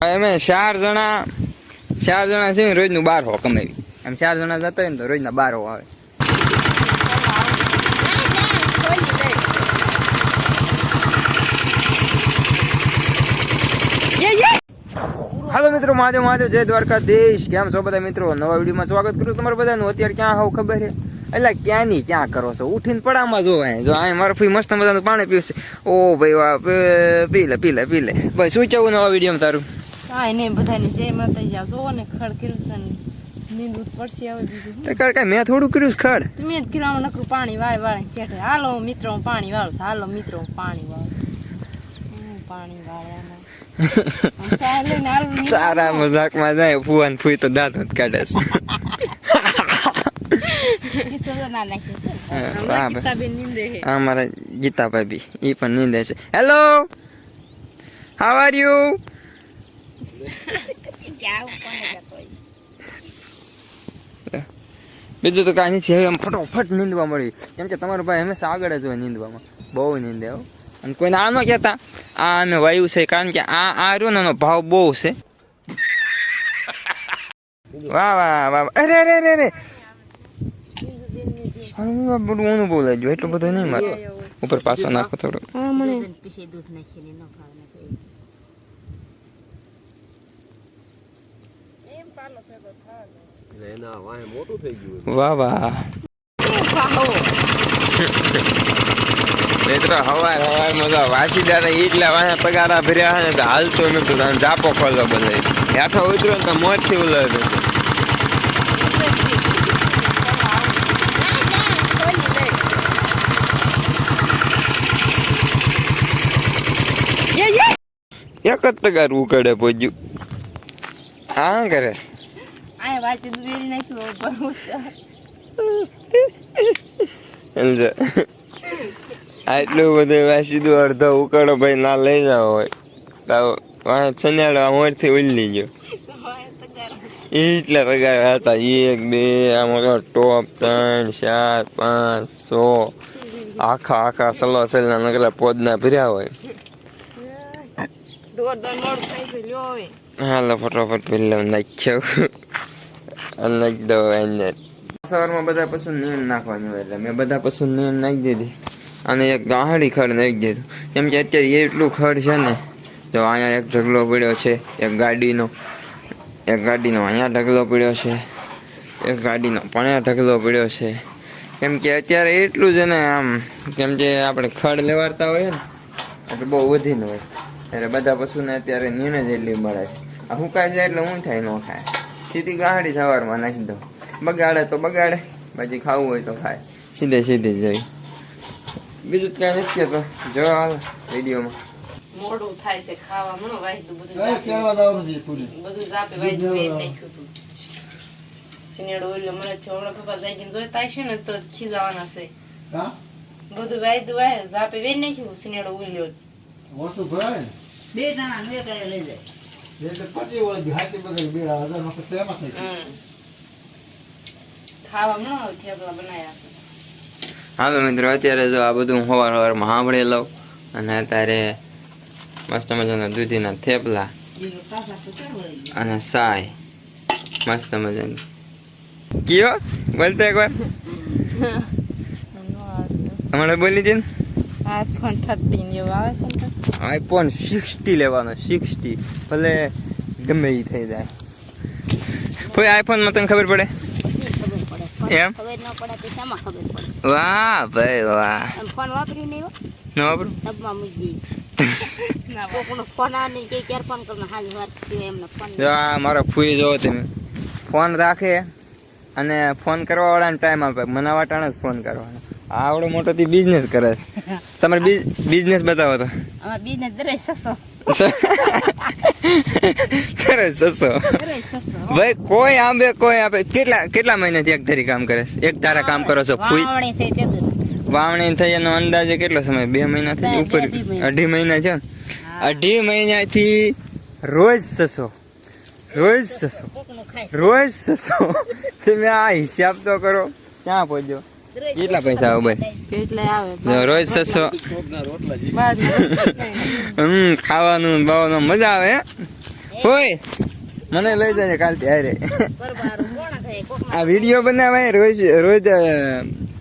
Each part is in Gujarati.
અમે ચાર જણા ચાર જણા છે રોજનું બાર હો કમાવી. એમ ચાર જણા જતા હોય ને તો રોજના બાર હો આવે. હાલો મિત્રો મહાદેવ મહાદેવ જય દ્વારકા દેશ કેમ છો બધા મિત્રો? નવા વિડીયોમાં સ્વાગત કરું તમારું બધાનું. અત્યારે ક્યાં હોવ ખબર છે એટલે ક્યાં ની ક્યાં કરો છો? ઉઠીને પડામાં જો અહીં. જો અહીં મારો ફી મસ્ત મજાનું પાણી પીવશે ઓ ભાઈ વાહ પી- લે, પી લે પી લે. ભાઈ, શું ચાવું નવા વિડીયોમાં તારું? કાંઈ નહીં બધાને જય માતાજી જોવો ને ખડ કિલ્સન નીંદવું પડશે હવે બીજું તે કાંઈ કાંઈ મેં થોડું કર્યું ખડ મેં જ કિલોમાં નકરું પાણી વાય વાળી ચેઠે હાલો મિત્રો હું પાણી વાળું હાલો મિત્રો હું પાણી વાળું પાણી વાળે આમાં. આમ ચા લઈને હાલું નહીં સારા. મજાકમાં જાય ફુવાન ફૂઈ તો દાંત જ કાઢે છે કિસ્સો તો ના નાખી. હા, હમણાં વાહ ભાઈ. કિસ્સાબેન નીંદે છે. આ મારા ગીતા ભાભી એ પણ નીંદે છે હેલો હાવ આર યુ બીજું તો કાંઈ છે એમ ફટોફટ નીંદવા મળી. કેમ કે તમારો ભાઈ હંમેશા આગળ જ હોય નીંદવામાં. બહુ નીંદે હો. અને કોઈને આ ન કહેતા આ અમે વાયુ છે કારણ કે આ આ રહ્યો ને એનો ભાવ બહુ છે. વાહ વાહ વાહ. અરે અરે અરે અરે. બધું એટલો બધો નહીં મારો. ઉપર પાછો નાખો થોડો હા, મને વાહ વાહ મિત્રો હવાર હવાર મજા વાસી દાદા એટલા વાહે પગારા ભર્યા હે તો હાલતો નતું. તો આમ જાપો ખોલો બધા. હેઠો ઉતર્યો ને તો મોજથી ઉલાવ્યો એક જ તગાર ઉકળે પોજ્યું હા કરે? આ વાંચી દુવેરી નાખ્યું ભરવું સમજો? આટલું બધું વાસીદું અડધો ઉકાળો ભાઈ ના લઈ જાવ હોય. તો વાંહે છન્યાડો મોરથી ઉલ્લી ગયો. એટલા પગાર હતા એક બે આમ ટોપ ત્રણ ચાર પાંચ સો. આખા આખા સલો સલના નકરા પોદના ભર્યા હોય દોઢ દોઢ મોડું થાય છે લ્યો હવે હાલો, ફટોફટ પેલો નાખ્યો. નાખી દો એને. સવારમાં બધા પશુ નીણ નાખવાનું એટલે મેં બધા પશુ નીણ નાખી દીધી. અને એક ગાહડી ખડ નાખી દીધું. કેમ કે અત્યારે એટલું ખડ છે ને તો અહીંયા એક ઢગલો પડ્યો છે, એક ગાડીનો. એક ગાડીનો અહીંયા ઢગલો પડ્યો છે, એક ગાડીનો પણ અહીંયા ઢગલો પડ્યો છે. કેમ કે અત્યારે એટલું છે ને આમ, કેમ કે આપણે ખડ લેવાડતા હોઈએ ને, એટલે બહુ વધીને હોય. એટલે બધા પશુને અત્યારે નીણ જ એટલી મળે છે. આ હુકાઈ જાય એટલે હું થાય ન ખાય સીધી ગાડી સવારમાં નાખી દો બગાડે તો બગાડે પછી ખાવું હોય તો ખાય. સીધે સીધી જઈ. બીજું ક્યાં નથી તો જો હાલ વિડીયોમાં. મોડું થાય છે ખાવા મનો વાયદું બધું કેળવા જવાનું છે પૂરી? બધું જાપે વાયદું વેર નાખ્યું હતું. સિનેડો ઓલ્યો મને થયો હમણાં પપ્પા જાગીને જોઈતા છે ને તો ખીજાવાના છે. હા? બધું વાયદું વાય જાપે વેર નાખ્યું સિનેડો ઓલ્યો ઓછું ભરાય ને? બે લઈ જાય માં તો મિત્રો અત્યારે જો આ બધું સવાર સવારમાં સાંભળી લઉં અને અત્યારે મસ્ત મજાના દૂધીના થેપલા. અને સાય. મસ્ત મજાની. કયો? બોલતો એકવાર હમણાં બોલી છે આ ફોન થતી આવે છે. આઈફોન સિક્સટી લેવાનો સિક્સટી ભલે ગમે એ થઈ જાય. કોઈ આઈફોનમાં તને ખબર પડે? એમ? વાહ ભાઈ વાહ. ફોન વાપરી નહીં ન વાપરું? ડબ્બા મૂકી ફોન આવે નહીં કે ક્યારે ફોન કરવાનો હાલ વાત એમને ફોન મારો ફૂઈ જોવો તમે. ફોન રાખે અને ફોન કરવા વાળાને ટાઈમ આપે. મને વાટાણા જ ફોન કરવાનો. આવડો મોટો થી બિઝનેસ કરે છે. તમારે બિઝનેસ બતાવો તો. બિઝનેસ દરે સસો. કરે સસો. ભાઈ કોઈ આંબે કોઈ આપે. કેટલા કેટલા મહિનાથી એક ધરી કામ કરે છે? એક ધારા કામ કરો છો? ફૂઈ વાવણી થઈ એનો અંદાજે કેટલો સમય? બે મહિના થઈ ઉપર અઢી મહિના. અઢી મહિના છે અઢી મહિનાથી રોજ સસો. રોજ સસો. રોજ સસો. તમે આ હિસાબ તો કરો. ક્યાં પહોંચ્યો? કેટલા પૈસા આવે? ભાઈ એટલે આવે રોજ સસો હમ ખાવાનું બાવાનું મજા આવે? હોય. મને લઈ જાય કાલથી હારે. આ વીડિયો બનાવે રોજ રોજ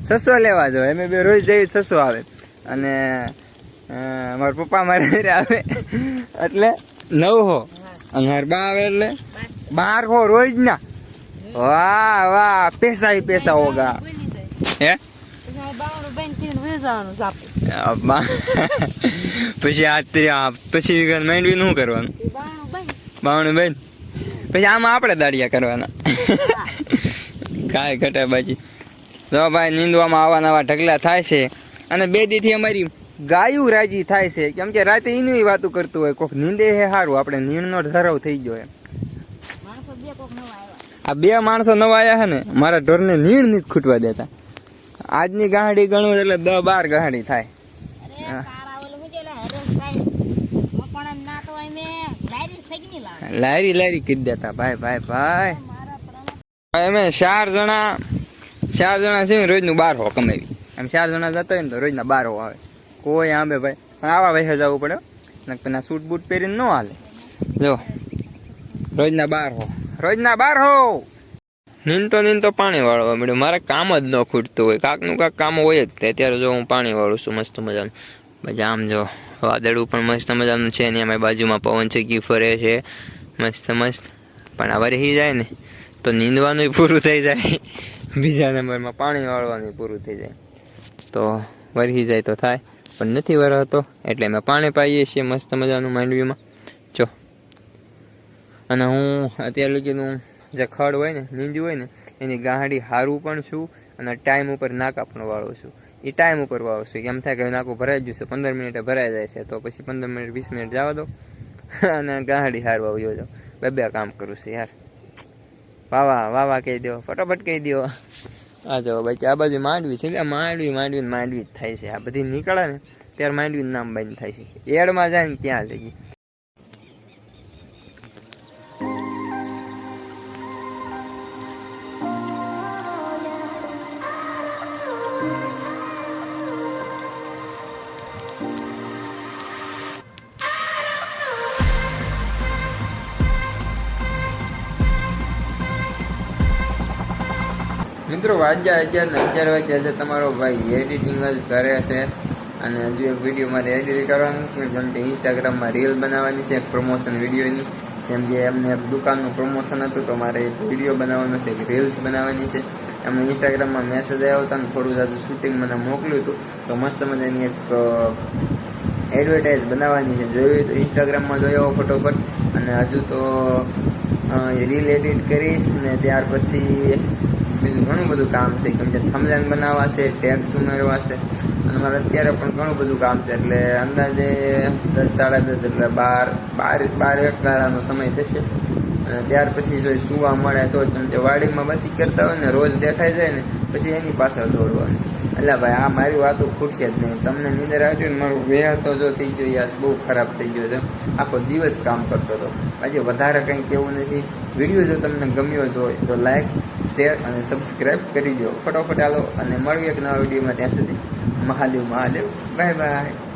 સસો લેવા જો. એમ બે રોજ જેવી સસો આવે. અને મારા પપ્પા મારે આવે. એટલે નવ હો. અને મારા બા આવે એટલે બાર હો રોજ ના વાહ વાહ. પૈસા પૈસા હોગા. હે? પછી આ પછી માંડવી શું કરવાનું? બાવણું બેન. પછી આમાં આપણે દાડિયા કરવાના. કાંઈ ઘટે બાજી. જો ભાઈ નીંદવામાં આવા નવા ઢગલા થાય છે. અને બે દીથી અમારી ગાયું રાજી થાય છે. કેમ કે રાતે એની વાતું કરતું હોય. કોક નીંદે હે સારું આપણે નીણનો ધરાવ થઈ ગયો આ બે માણસો નવા આવ્યા છે ને મારા ઢોરને નીણ નથી ખૂટવા દેતા. આજની ગાહડી ગણું એટલે દસ બાર ગાહડી થાય. લારી લારી કીધી દેતા. ભાઈ ભાઈ ભાઈ. અમે ચાર જણા ચાર જણા છે ને રોજનું બાર હો કમાવી. એમ ચાર જણા જતા હોય ને તો રોજના બાર હો આવે. કોઈ આંબે ભાઈ. પણ આવા વૈસે જવું પડે નક ના સૂટ બૂટ પહેરીને ન હાલે. જો રોજના બાર હો રોજના બાર હો નીંદતો નીંદતો પાણી વાળવા મળ્યું મારે કામ જ ન ખૂટતું હોય. કાકનું કાક કામ હોય જ તે. અત્યારે જો હું પાણી વાળું છું, મસ્ત મજાનું. પછી આમ જો, વાદળું પણ મસ્ત મજાનું છે ને એમાં બાજુમાં પવન ચક્કી ફરે છે. મસ્ત મસ્ત. પણ આ વરસી જાય ને, તો નીંદવાનું પૂરું થઈ જાય. બીજા નંબરમાં પાણી વાળવાનું પૂરું થઈ જાય. તો વરસી જાય તો થાય. પણ નથી વરહતો એટલે અમે પાણી પાઈએ છીએ મસ્ત મજાનું માંડવીમાં. જો. અને હું અત્યારે લગીનું જે ખડ હોય ને નીંદ્યું હોય ને, એની ગાંડી હારું પણ છું અને ટાઈમ ઉપર નાકા પણ વાળું છું. એ ટાઈમ ઉપર વાળું છું. એમ થાય કે નાકું ભરાઈ ગયું પંદર મિનિટે ભરાઈ જાય છે, તો પછી પંદર મિનિટ, વીસ મિનિટ જવા દો. અને ગાંડી હારવા જાઉં બે બે કામ કરું છું યાર. વાવા વાવા કહી દો ફટાફટ કહી દો આ જો ભાઈ આ બાજુ માંડવી છે માંડવી માંડવી માંડવી જ થાય છે. આ બધી નીકળે ને, ત્યારે માંડવી નામ બંધ થાય છે. એડમાં જાય ને ત્યાં લગી મિત્રો વાગ્યા અગિયાર ને અગિયાર વાગે આજે તમારો ભાઈ એડિટિંગ જ કરે છે અને હજુ એક વીડિયો મારે એડિટ કરવાનું છે, જેમ કે ઇન્સ્ટાગ્રામમાં રીલ બનાવવાની છે પ્રમોશન વિડીયોની જેમ કે એમને એક દુકાનનું પ્રમોશન હતું, તો મારે એક વીડિયો બનાવવાનો છે, એક રીલ્સ બનાવવાની છે. એમને ઇન્સ્ટાગ્રામમાં મેસેજ આવ્યો હતો અને થોડું જાજુ શૂટિંગ મને મોકલ્યું હતું. તો મસ્ત મજાની એક એડવર્ટાઇઝ બનાવવાની છે. જોયું તો ઇન્સ્ટાગ્રામમાં જોયો ફટોફટ અને હજુ તો રીલ એડિટ કરીશ ને ત્યાર પછી બીજું ઘણું બધું કામ છે. કેમ કે થમલેન બનાવવા છે ટેક્સ ઉમેરવા છે અને મારે અત્યારે પણ ઘણું બધું કામ છે. એટલે અંદાજે દસ, સાડા દસ, એટલે બાર બાર બાર એક ગાળાનો સમય થશે. અને ત્યાર પછી જો સુવા મળે તો જ તમે વાડીમાં બધી કરતા હોય ને, રોજ દેખાઈ જાય ને, પછી એની પાછળ દોડવાનું. એટલે ભાઈ, આ મારી વાતો ખૂટશે જ નહીં. તમને નીંદર આવતી ને, મારું વેહ તો જો થઈ ગયો, યાર, બહુ ખરાબ થઈ ગયો છે. આખો દિવસ કામ કરતો હતો. આજે વધારે કંઈ કેવું નથી. વીડિયો જો તમને ગમ્યો જ હોય, તો લાઈક શેર અને સબસ્ક્રાઈબ કરી દો. ફટોફટ આલો અને મળીએ એક નવા વિડીયોમાં ત્યાં સુધી. મહાદેવ મહાદેવ. Bye bye.